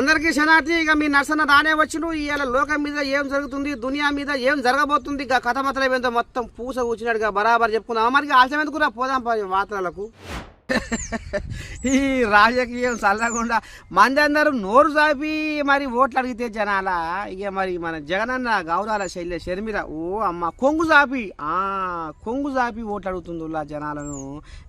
అందరికీ శనార్థి ఇక మీ నర్సన్న రానే వచ్చిను. ఇవాళ లోకం మీద ఏం జరుగుతుంది దునియా మీద ఏం జరగబోతుంది ఇక కథ మాత్రం ఏందో మొత్తం పూస కూర్చున్నాడుగా. బరాబర్ చెప్పుకుందాం మరి ఆలస్యం ఎందుకు రా పోదాం వార్తలకు. ఈ రాజకీయం చల్లకుండా మంది అందరూ నోరు చాపి మరి ఓట్లు అడిగితే జనాల. ఇక మరి మన జగనన్న గౌరాల శైలి షర్మిల ఓ అమ్మ కొంగు చాపి ఆ కొంగు చాపి ఓట్లు అడుగుతుందిలా జనాలను.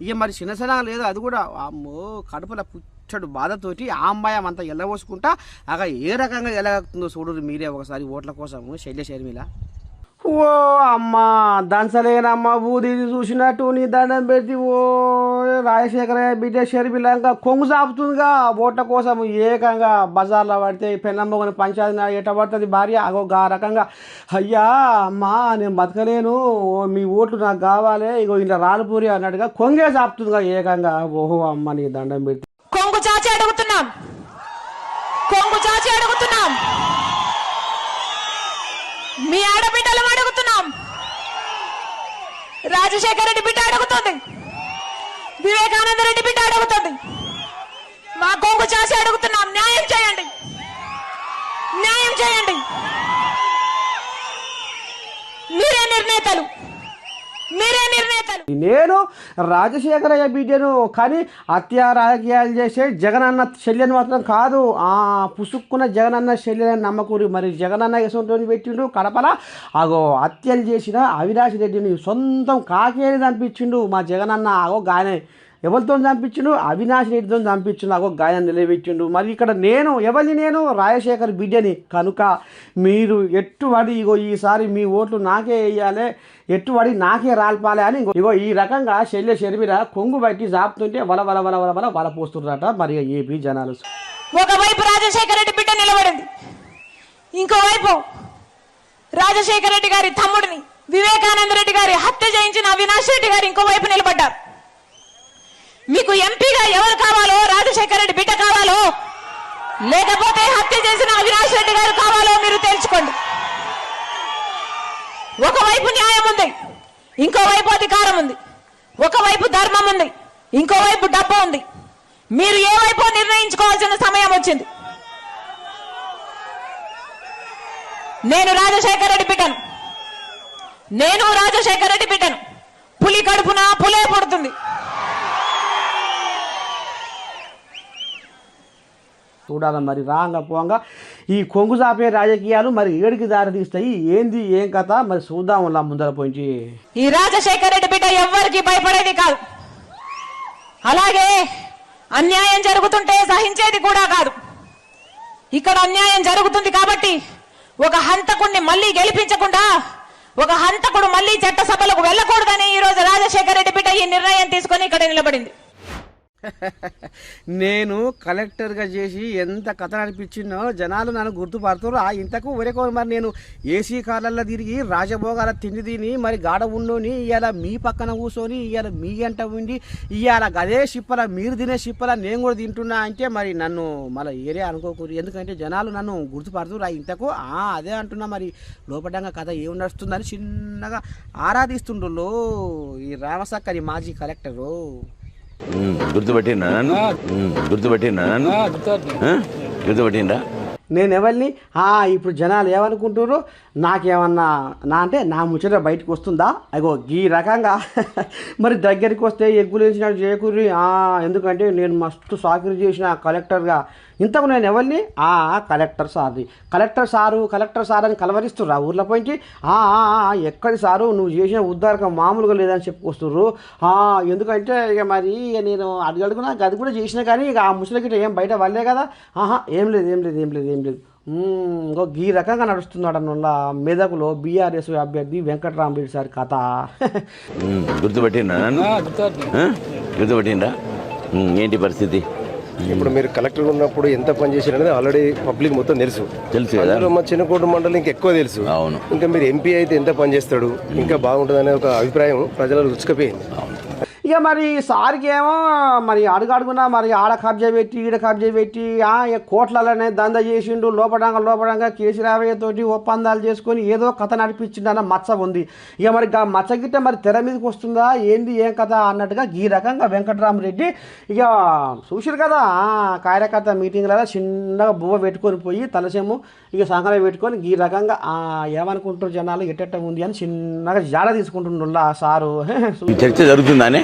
ఇక మరి చిన్న చిన్న లేదు అది కూడా. అమ్మో కడుపుల ముచ్చడు బాధతోటి ఆ అమ్మాయం అంతా ఎల్లబోసుకుంటా అగ ఏ రకంగా ఎలాగుతుందో చూడరు మీరే ఒకసారి ఓట్ల కోసం శైల్య షర్మిల. ఓ అమ్మా దంచలేనమ్మ బూది చూసినట్టు నీ దండం పెట్టి ఓ రాజశేఖర బిడ్డ షర్మిలంగా కొంగు సాపుతుందిగా. ఓట్ల కోసం ఏకంగా బజార్లో పడితే పెన్నమ్మని పంచాయతీ ఎట్ట పడుతుంది భార్య? అగో ఆ రకంగా అయ్యా అమ్మా నేను బతకలేను. ఓ మీ ఓట్లు నాకు కావాలి. ఇగో ఇలా రాలుపూరి అన్నట్టుగా కొంగే సాపుతుందిగా ఏకంగా. ఓహో అమ్మ నీ దండం పెట్టి. చాచి అడుగుతున్నాం. కొంగు చాచి అడుగుతున్నాం. మీ ఆడబిడ్డలు అడుగుతున్నాం. రాజశేఖర రెడ్డి బిడ్డ అడుగుతుంది. వివేకానంద రెడ్డి బిడ్డ అడుగుతుంది. మా కొంగు చాచి అడుగుతున్నాం. న్యాయం చేయండి. న్యాయం చేయండి. మీరే నిర్ణేతలు. మీరే నిర్ణేతలు. నేను రాజశేఖరయ్య బిడ్డను కానీ హత్య రాజకీయాలు చేసే జగనన్న శల్యని మాత్రం కాదు ఆ పుసుక్కున్న జగన్ అన్న శల్యని నమ్మకూరి మరి జగనన్న యశవంతుని పెట్టిండు కడపల. అగో హత్యలు చేసిన అవినాష్ రెడ్డిని సొంతం కాకేది అనిపించిండు మా జగనన్న. అగో గానే ఎవరితో చంపించిండు అవినాష్ రెడ్డితో చంపించిండు ఒక గాయం నిలబెట్టిండు. మరి ఇక్కడ నేను ఎవరిని నేను? రాజశేఖర్ బిడ్డని. కనుక మీరు ఎట్టుబడి ఇగో ఈసారి మీ ఓట్లు నాకే వేయాలి ఎట్టుబడి నాకే రాల్పాలి అని ఇగో ఈ రకంగా శల్య శర్మిల కొంగు బట్టి జాపుతుంటే వల వల వల వల వల వల పోస్తున్నారట మరి ఏపీ జనాలు. ఒకవైపు రాజశేఖర రెడ్డి బిడ్డ నిలబడింది. ఇంకోవైపు రాజశేఖర రెడ్డి గారి తమ్ముడిని వివేకానంద రెడ్డి గారి హత్య చేయించిన అవినాష్ రెడ్డి గారు ఇంకోవైపు నిలబడ్డారు. మీకు ఎంపీగా ఎవరు కావాలో రాజశేఖర రెడ్డి బిడ్డ కావాలో లేకపోతే హత్య చేసిన అవినాష్ రెడ్డి గారు కావాలో మీరు తెలుసుకోండి. ఒకవైపు న్యాయం ఉంది ఇంకోవైపు అధికారం ఉంది ఒకవైపు ధర్మం ఉంది ఇంకోవైపు డబ్బు ఉంది. మీరు ఏ వైపు నిర్ణయించుకోవాల్సిన సమయం వచ్చింది? నేను రాజశేఖర రెడ్డి బిడ్డను. నేను రాజశేఖర రెడ్డి బిడ్డను. చూడాలి. మరి రాంగ పోంగా ఈ కొంగు చాపే రాజకీయాలు మరి ఏడికి దారి తీస్తాయి. ఏంది ఏం కథ? మరి చూద్దాం ఇలా ముందర పోయించి. ఈ రాజశేఖర రెడ్డి బిడ్డ ఎవరికి భయపడేది కాదు. అలాగే అన్యాయం జరుగుతుంటే సహించేది కూడా కాదు. ఇక్కడ అన్యాయం జరుగుతుంది కాబట్టి ఒక హంతకుడిని మళ్ళీ గెలిపించకుండా ఒక హంతకుడు మళ్ళీ చట్టసభలకు వెళ్ళకూడదని ఈ రోజు రాజశేఖర రెడ్డి బిడ్డ ఈ నిర్ణయం తీసుకొని ఇక్కడ నిలబడింది. నేను కలెక్టర్గా చేసి ఎంత కథ నడిపించినో జనాలు నన్ను గుర్తుపడుతున్నారు ఆ ఇంతకు వరకు మరి నేను ఏసీ కార్లలో తిరిగి రాజభోగాల తిండి తిని మరి గాడ ఉండుని ఇవాళ మీ పక్కన కూర్చొని ఇవాళ మీ గంట ఉండి ఇవాళ అదే షిప్పల మీరు తినే షిప్పల నేను కూడా తింటున్నా అంటే మరి నన్ను మళ్ళీ ఏరే అనుకోకూడదు. ఎందుకంటే జనాలు నన్ను గుర్తుపడుతున్నారు ఆ ఇంతకు ఆ అదే అంటున్నా మరి. లోపడంగా కథ ఏం నడుస్తుందని చిన్నగా ఆరాధిస్తుండ్రు ఈ రామసక్కని మాజీ కలెక్టరు. గుర్తుపట్టిండ్రా నేను ఎవరిని ఆ, ఇప్పుడు జనాలు ఏమనుకుంటారు నాకేమన్నా నా అంటే నా ముచ్చట బయటకు వస్తుందా? అగో ఈ రకంగా. మరి దగ్గరికి వస్తే ఎగ్గులు వేసినట్టు చేయకూరి ఆ, ఎందుకంటే నేను మస్తు సాకిరి చేసిన కలెక్టర్గా ఇంతకు నేను ఎవరిని? ఆ కలెక్టర్ సార్ది కలెక్టర్ సారు కలెక్టర్ సార్ అని కలవరిస్తుర్రు ఆ ఊర్లో పోయించి "ఆ, ఎక్కడి సారు? నువ్వు చేసిన ఉద్ధారకం మామూలుగా లేదని చెప్పుకొస్తుర్రు ఆ, ఎందుకంటే ఇక మరి ఇక నేను అడుగడుగునా అది కూడా చేసినా కానీ ఇక ఆ ముసలికి ఏం బయట వాళ్ళే కదా. ఆహా ఏం లేదు ఏం లేదు ఏం లేదు ఏం లేదు. ఇంకో ఈ రకంగా నడుస్తున్నాడు అన్న మెదకులో బీఆర్ఎస్ అభ్యర్థి వెంకట్రామరెడ్డి సార్ కథ? గుర్తుపట్టిండ్రా ఉమ్, ఏంటి పరిస్థితి? ఇప్పుడు మీరు కలెక్టర్ ఉన్నప్పుడు ఎంత పని చేశారనేది ఆల్రెడీ పబ్లిక్ మొత్తం తెలుసు. తెలుసు అందులో మా చిన్నకోట మండలం ఇంకా ఎక్కువ తెలుసు. అవును. ఇంకా మీరు ఎంపీ అయితే ఎంత పని చేస్తాడు? ఇంకా బాగుంటుంది అనే ఒక అభిప్రాయం ప్రజలకు రుచికపోయింది ఇక మరి సార్కి ఏమో మరి అడుగు అడుగునా మరి ఆడ కబ్జా పెట్టి ఈడ కబ్జా పెట్టి కోట్లలోనే దంద చేసిండు లోపడంగా లోపడంగా కేసీరావయ్య తోటి ఒప్పందాలు చేసుకొని ఏదో కథ నడిపించిండన్న మచ్చ ఉంది. ఇక మరి మచ్చ గిట్ట మరి తెర మీదకి వస్తుందా? ఏంది ఏం కథ అన్నట్టుగా ఈ రకంగా వెంకటరామరెడ్డి ఇక చూసిరు కదా ఆ, కార్యకర్త మీటింగ్లలో చిన్నగా బువ్వ పెట్టుకొని పోయి తలసేము ఇక సంకల పెట్టుకొని ఈ రకంగా ఆ, ఏమనుకుంటారు జనాలు ఎట్టెట్ట ఉంది అని చిన్నగా జాడ తీసుకుంటుండ్రు ఆ సారు. చర్చ జరుగుతుందానే?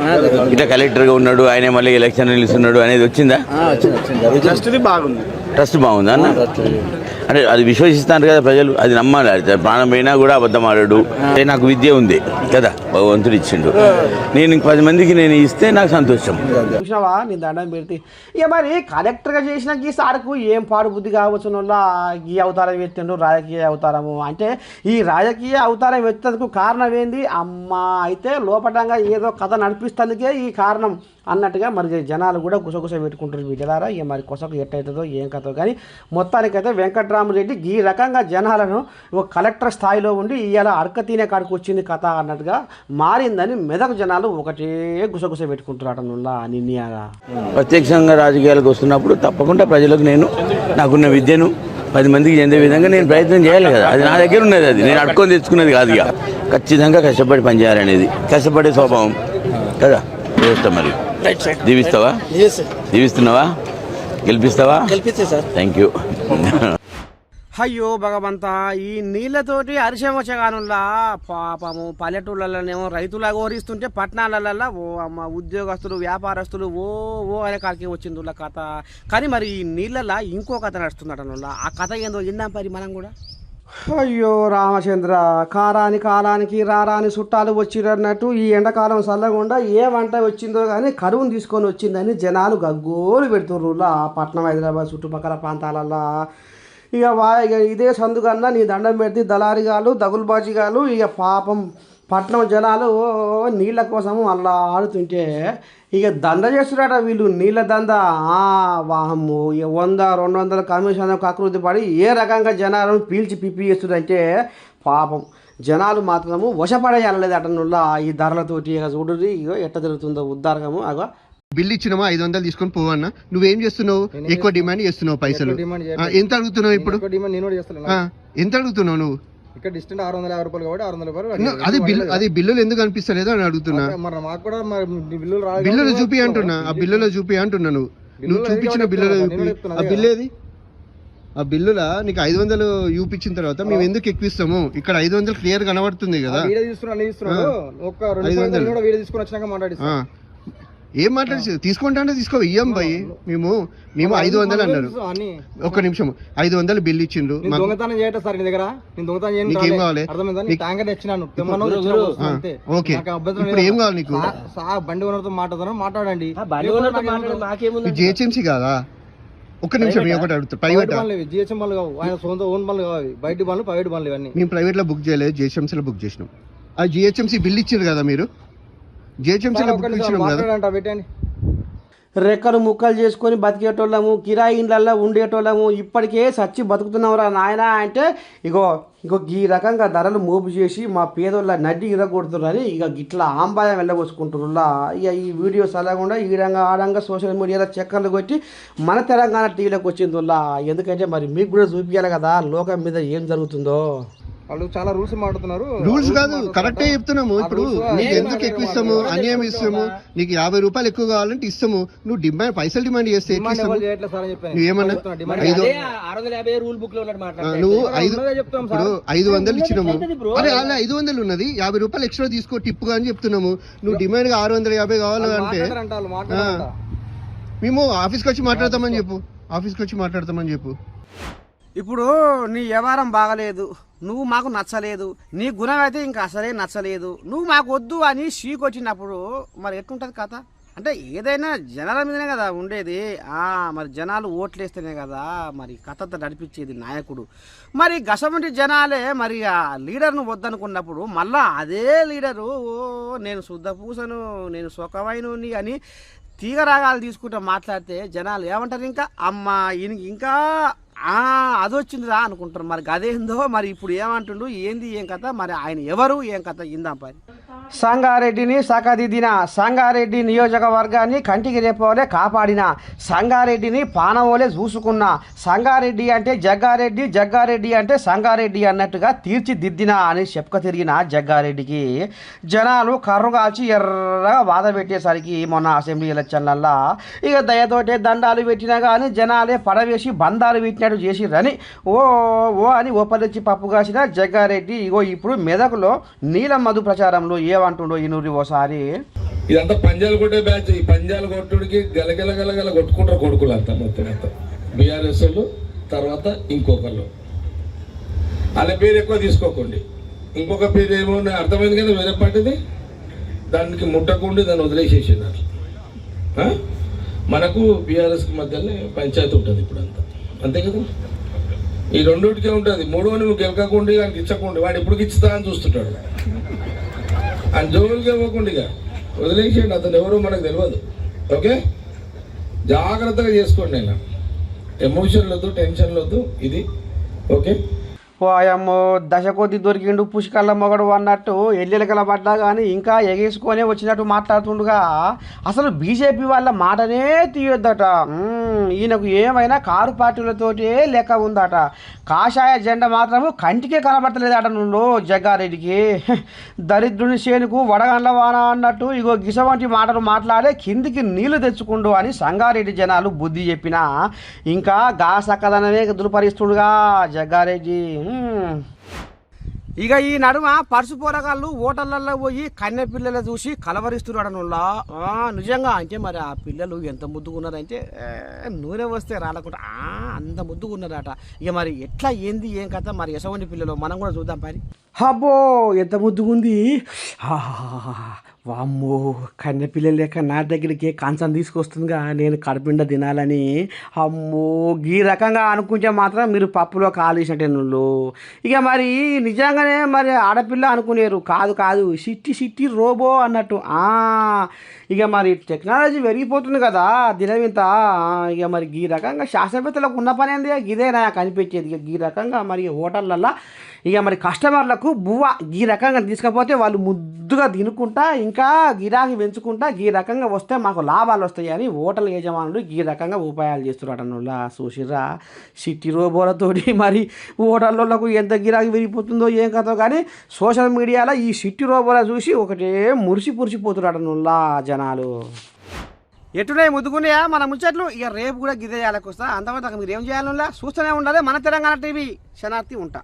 ఇట్లా కలెక్టర్గా ఉన్నాడు ఆయన మళ్ళీ ఎలక్షన్ నిలుస్తున్నాడు అనేది వచ్చిందా? జస్ట్ది బాగుంది. ట్రస్ట్ బాగుందా అన్న? అంటే అది విశ్వసిస్తారు కదా ప్రజలు అది నమ్మాలి. అది ప్రాణం పోయినా కూడా అబద్ధం ఆడాడు. నాకు విద్య ఉంది కదా భగవంతుడు ఇచ్చిండు. నేను పది మందికి నేను ఇస్తే నాకు సంతోషం. చూసినావా? నీ దండం పెడితే ఇక మరి కలెక్టర్గా చేసిన ఈ సార్కు ఏం పాడు బుద్ధి కావచ్చు ఈ అవతారం ఎత్తిండు రాజకీయ అవతారము. అంటే ఈ రాజకీయ అవతారం ఎత్తేందుకు కారణం ఏంది? అమ్మ అయితే లోపటంగా ఏదో కథ అందుకే ఈ కారణం అన్నట్టుగా మరి జనాలు కూడా గుసగుస పెట్టుకుంటారు బిడ్డలారా. ఇక మరి కొసకు ఎట్టయితుందో ఏం కథో కానీ మొత్తానికైతే వెంకట్రామరెడ్డి ఈ రకంగా జనాలను ఒక కలెక్టర్ స్థాయిలో ఉండి ఇవాళ అడక తినే కాడికి వచ్చింది కథ అన్నట్టుగా మారిందని మెదక్ జనాలు ఒకటే గుసగుస పెట్టుకుంటారట నుల్లా నిన్నయాగా ప్రత్యక్షంగా రాజకీయాలకు వస్తున్నప్పుడు తప్పకుండా ప్రజలకు నేను నాకున్న విద్యను పది మందికి చెందే విధంగా నేను ప్రయత్నం చేయాలి కదా. అది నా దగ్గర ఉన్నది అది. నేను అడుకొని తెచ్చుకున్నది కాదు ఇక. ఖచ్చితంగా కష్టపడి పనిచేయాలనేది. కష్టపడే స్వభావం. కదా. చేస్తాం మరి. దీవిస్తావా? దీవిస్తున్నావా? గెలిపిస్తావా? గెలిపిస్తే సార్ థ్యాంక్ యూ అయ్యో భగవంతా ఈ నీళ్ళతోటి అరిశం వచ్చగానుల్లా పాపము పల్లెటూళ్ళలోనేమో రైతులాగా ఓరిస్తుంటే పట్టణాలలో ఓ అమ్మ ఉద్యోగస్తులు వ్యాపారస్తులు ఓ ఓ అనే కాడికి వచ్చింది కథ. కానీ మరి ఈ నీళ్ళల్లో ఇంకో కథ నడుస్తుందట ఆ కథ ఏందో విన్నాం పరి మనం కూడా. అయ్యో రామచంద్ర కారాని కాలానికి రారాని చుట్టాలు వచ్చిరన్నట్టు ఈ ఎండాకాలం చల్లకుండా ఏ వంట వచ్చిందో కానీ కరువును తీసుకొని వచ్చిందని జనాలు గగ్గోలు పెడుతుర్రు. లా పట్నం హైదరాబాద్ చుట్టుపక్కల ప్రాంతాలల్లో. ఇక వా ఇక ఇదే సందుకన్నా నీ దండం పెడితే దళారిగాలు దగులుబాజీగాలు ఇక పాపం పట్నం జనాలు నీళ్ళ కోసం అలా ఆడుతుంటే ఇక దంద చేస్తున్నారట వీళ్ళు నీళ్ళ దంద. ఆ, వాహము వంద రెండు వందల కమిషన్ కకృతి పడి ఏ రకంగా జనాలను పీల్చి పిప్పి చేస్తుందంటే పాపం. జనాలు మాత్రము వశపడేయాలలేదు అటనుల్లా ఈ ధరలతోటి. ఇక చూడుర్రి ఇక ఎట్ట జరుగుతుందో ఉద్దారకము అగో. బిల్ ఇచ్చినామా ఐదు వందలు తీసుకొని పోవన్నా నువ్వేం చేస్తున్నావు? ఎక్కువ డిమాండ్ చేస్తున్నావు పైసలు. ఎంత అడుగుతున్నావు ఇప్పుడు? ఎంత అడుగుతున్నావు నువ్వు? ఇక్కడ డిస్టెంట్ ఆరు వందల యాభై రూపాయలు కాబట్టి ఆరు వందల రూపాయలు అది బిల్లు అది బిల్లులు ఎందుకు అనిపిస్తలేదు అని అడుగుతున్నా. మరి మాకు కూడా మరి బిల్లులు రాదు బిల్లులు చూపి అంటున్నా. ఆ బిల్లులో చూపి అంటున్నా నువ్వు. నువ్వు చూపించిన బిల్లులో చూపి ఆ బిల్లు ఏది? ఆ బిల్లులా? నీకు ఐదు వందలు చూపించిన తర్వాత మేము ఎందుకు ఎక్కిస్తాము ఇక్కడ ఐదు వందలు క్లియర్ కనబడుతుంది కదా. వీడియో తీసుకున్నా అన్ని తీసుకున్నాడు ఒక్క రెండు వందలు. కూడా వీడియో తీసుకుని వచ్చినాక మాట్లాడిస్తా. ఆ. ఏం మాట్లాడి తీసుకుంటా అంటే తీసుకో. ఇయ్యం భయ్. మేము మేము ఐదు వందలు అన్నారు. అన్ని ఒక్క నిమిషం. ఐదు వందలు బిల్లు ఇచ్చిండ్రు. దొంగతనం చేయటం సార్ నీ దగ్గర? నేను దొంగతనం చేయను నీకేం రాలే. కావాలి? ట్యాంకర్ తెచ్చినాను. ఓకే. ఇప్పుడు ఏం. కావాలి నీకు? బండి ఓనర్తో మాట్లాడతాను. మాట్లాడండి. జిహెచ్ఎంసీ కాదా? ఒక్క నిమిషం నేను ఒకటి అడుగుతా. ప్రైవేట్ జిహెచ్ఎం బండ్లు కావు. ఆయన సొంత ఓన్. బయట ప్రైవేట్ ఇవన్నీ. మేము ప్రైవేట్లో బుక్ చేయలేదు. జిహెచ్ఎంసీలో బుక్ చేసినాం. ఆ జిహెచ్ఎంసీ బిల్ ఇచ్చారు కదా మీరు? పెట్టండి రెక్కలు ముక్కలు చేసుకొని బతికేటోళ్ళము కిరాయి ఇండ్లల్లో ఉండేటోళ్ళము ఇప్పటికే సచ్చి బతుకుతున్నావురా నాయన అంటే ఇగో ఇగో ఈ రకంగా ధరలు మోపు చేసి మా పేదోళ్ళ నడ్డి ఇరగొడుతున్నారని ఇక గిట్లా ఆంబాయం వెళ్ళబోసుకుంటున్నా ఇక ఈ వీడియోస్ అలాగుండా ఈ రంగా ఆడంగా సోషల్ మీడియాలో చక్కర్లు కొట్టి మన తెలంగాణ టీవీలోకి వచ్చిందిలా. ఎందుకంటే మరి మీకు కూడా చూపించాలి కదా లోకం మీద ఏం జరుగుతుందో. వాళ్ళు చాలా రూల్స్ మాట్లాడుతున్నారు. రూల్స్ కాదు కరెక్టే చెప్తున్నాము. ఇప్పుడు నీకు ఎందుకు ఎక్కువ ఇస్తాము? అన్యాయం ఇస్తాము? నీకు యాభై రూపాయలు ఎక్కువ కావాలంటే ఇస్తాము. నువ్వు డిమాండ్ పైసలు డిమాండ్ చేస్తే డిమాండ్ ఇస్తాము? చెప్తున్నా, డిమాండ్ ఐదు నువ్వు ఐదు ఇప్పుడు ఐదు వందలు ఇచ్చినాము. అదే అలా ఐదు వందలు ఉన్నది. యాభై రూపాయలు ఎక్స్ట్రా తీసుకో టిప్గా అని చెప్తున్నాము. నువ్వు డిమాండ్గా ఆరు వందల యాభై కావాలి అంటే మాట్లాడతారంట వాళ్ళు మాట్లాడారంట మేము ఆఫీస్కి వచ్చి మాట్లాడతామని చెప్పు. ఆఫీస్కి వచ్చి మాట్లాడతామని చెప్పు. ఇప్పుడు నీ వ్యవహారం బాగలేదు నువ్వు మాకు నచ్చలేదు నీ గుణం అయితే ఇంకా అసలే నచ్చలేదు నువ్వు మాకు వద్దు అని షీకి వచ్చినప్పుడు మరి ఎట్లుంటుంది కథ? అంటే ఏదైనా జనాల మీదనే కదా ఉండేది. మరి జనాలు ఓట్లేస్తేనే కదా మరి కథతో నడిపించేది నాయకుడు. మరి గసమంటి జనాలే మరి ఆ లీడర్ను వద్దనుకున్నప్పుడు మళ్ళా అదే లీడరు "ఓ, నేను శుద్ధ పూసను నేను సుఖమైను అని తీగ రాగాలు తీసుకుంటూ మాట్లాడితే జనాలు ఏమంటారు ఇంకా? అమ్మ ఈయనకి ఇంకా అది వచ్చిందిరా అనుకుంటారు మరి గదేందో మరి ఇప్పుడు ఏమంటుండు? ఏంది? ఏం కథ? మరి ఆయన ఎవరు? ఏం కథ? ఇందాం పని సంగారెడ్డిని సకదిద్దిన సంగారెడ్డి నియోజకవర్గాన్ని కంటికి రేపోలే కాపాడిన సంగారెడ్డిని పానవోలే చూసుకున్న సంగారెడ్డి అంటే జగ్గారెడ్డి జగ్గారెడ్డి అంటే సంగారెడ్డి అన్నట్టుగా తీర్చిదిద్దిన అని చెప్పుక తిరిగిన జగ్గారెడ్డికి జనాలు కర్రుగాల్చి ఎర్రగా బాధ పెట్టేసరికి మొన్న అసెంబ్లీ ఎలక్షన్లల్లా ఇక దయతోటే దండాలు పెట్టినా కానీ జనాలే పడవేసి బంధాలు పెట్టినట్టు చేసిరని ఓ ఓ అని ఓపలిచ్చి పప్పు కాసిన జగ్గారెడ్డి ఇగో ఇప్పుడు మెదకులో నీలం మధు ప్రచారంలో ఏ ఈ నూరి ఓసారి? ఇదంతా పంజాలు కొట్టే బ్యాచ్. ఈ పంజాలు కొట్టుడికి గలగల గలగల కొట్టుకుంటారు కొడుకులు అంతా మొత్తం అంతా. బీఆర్ఎస్ వాళ్ళు తర్వాత ఇంకొకళ్ళు. వాళ్ళ పేరు ఎక్కువ తీసుకోకండి. ఇంకొక పేరు ఏమో అర్థమైంది కదా వేరే పార్టీది? దానికి ముట్టకుండా దాన్ని వదిలేసేసినారు. ఆ? మనకు బీఆర్ఎస్కి మధ్యలో పంచాయతీ ఉంటుంది ఇప్పుడు అంతా అంతే కదా? ఈ రెండింటికే ఉంటుంది. మూడో నువ్వు గెలకకుండా దానికి ఇచ్చకుండా వాడు ఎప్పుడు ఇచ్చుతా అని చూస్తుంటాడు. అండ్ జోలికి ఇవ్వకుండా ఇక వదిలేసేయండి అతను ఎవరో మనకు తెలియదు ఓకే? జాగ్రత్తగా చేసుకోండి నేను ఎమోషన్ వద్దు వద్దు ఇది. ఓకే? పోయమ్మో దశ కొద్ది దొరికిండు పుష్కళ్ళ మొగడు అన్నట్టు ఎల్లెలకల పడ్డా కానీ ఇంకా ఎగేసుకొనే వచ్చినట్టు మాట్లాడుతుండగా. అసలు బీజేపీ వాళ్ళ మాటనే తీయొద్దట. ఈయనకు ఏమైనా కారు పార్టీలతోటే లెక్క ఉందట. కాషాయ జెండా మాత్రము కంటికే కనబడతలేదట నుండు జగ్గారెడ్డికి. దరిద్రుని సేనుకు వడగండ్ల వాన అన్నట్టు ఇగో గిస వంటి మాటలు మాట్లాడే కిందికి నీళ్ళు తెచ్చుకుండు అని సంగారెడ్డి జనాలు బుద్ధి చెప్పినా. ఇంకా గా సక్కదనమే దులుపరిస్తుండగా జగ్గారెడ్డి. ఇక ఈ నడుమ పరుసు పోరగాళ్ళు ఓటర్లలో పోయి కన్నె పిల్లలు చూసి కలవరిస్తున్నాడు నుల్లా ఆ, నిజంగా అంటే మరి ఆ పిల్లలు ఎంత ముద్దుగున్నారంటే ఏ, నూనె వస్తే రాలకుండా అంత ముద్దుకున్నారట ఇక మరి ఎట్లా ఏంది ఏం కథ? మరి ఎసవంటి పిల్లలు మనం కూడా చూద్దాం పని అబ్బో ఎంత ముద్దుగుంది. వామ్మో కన్నెపిల్లలేక లేక నా దగ్గరికి కాంచం తీసుకొస్తుందిగా నేను కడపిండ తినాలని. అమ్మో ఈ రకంగా అనుకుంటే మాత్రం మీరు పప్పులో కాలేసినట్టే నువ్వు ఇక మరి నిజంగానే మరి ఆడపిల్ల అనుకునేరు. కాదు కాదు సిట్టి సిట్టి రోబో అన్నట్టు. ఇక మరి టెక్నాలజీ పెరిగిపోతుంది కదా దినవింత ఇక మరి ఈ రకంగా శాస్త్రవేత్తలకు ఉన్న పని ఏంది? ఇదే నాకు అనిపించేది ఇక ఈ రకంగా మరి హోటళ్ళల్లో ఇక మరి కస్టమర్లకు బువ్వ ఈ రకంగా తీసుకపోతే వాళ్ళు ముద్దుగా తినుకుంటా ఇంకా ఇంకా గిరాకీ పెంచుకుంటా ఈ రకంగా వస్తే మాకు లాభాలు వస్తాయి అని హోటల్ యజమానులు ఈ రకంగా ఉపాయాలు చేస్తున్నారు అన్నోళ్ళ చూసిరా సిట్టి రోబోలతోటి మరి హోటళ్ళకు ఎంత గిరాకీ విరిగిపోతుందో ఏం కథో కానీ సోషల్ మీడియాలో ఈ సిట్టి రోబోల చూసి ఒకటే మురిసి పురిసిపోతున్నారు అన్నోళ్ళ జనాలు. ఎటునే ముద్దుకున్నాయా మన ముచ్చట్లు ఇక రేపు కూడా గిదే చేయాలకొస్తా. అంతవరకు మీరు ఏం చేయాలన్నా చూస్తూనే ఉండాలి. మన తెలంగాణ టీవీ. శనార్థి ఉంటా.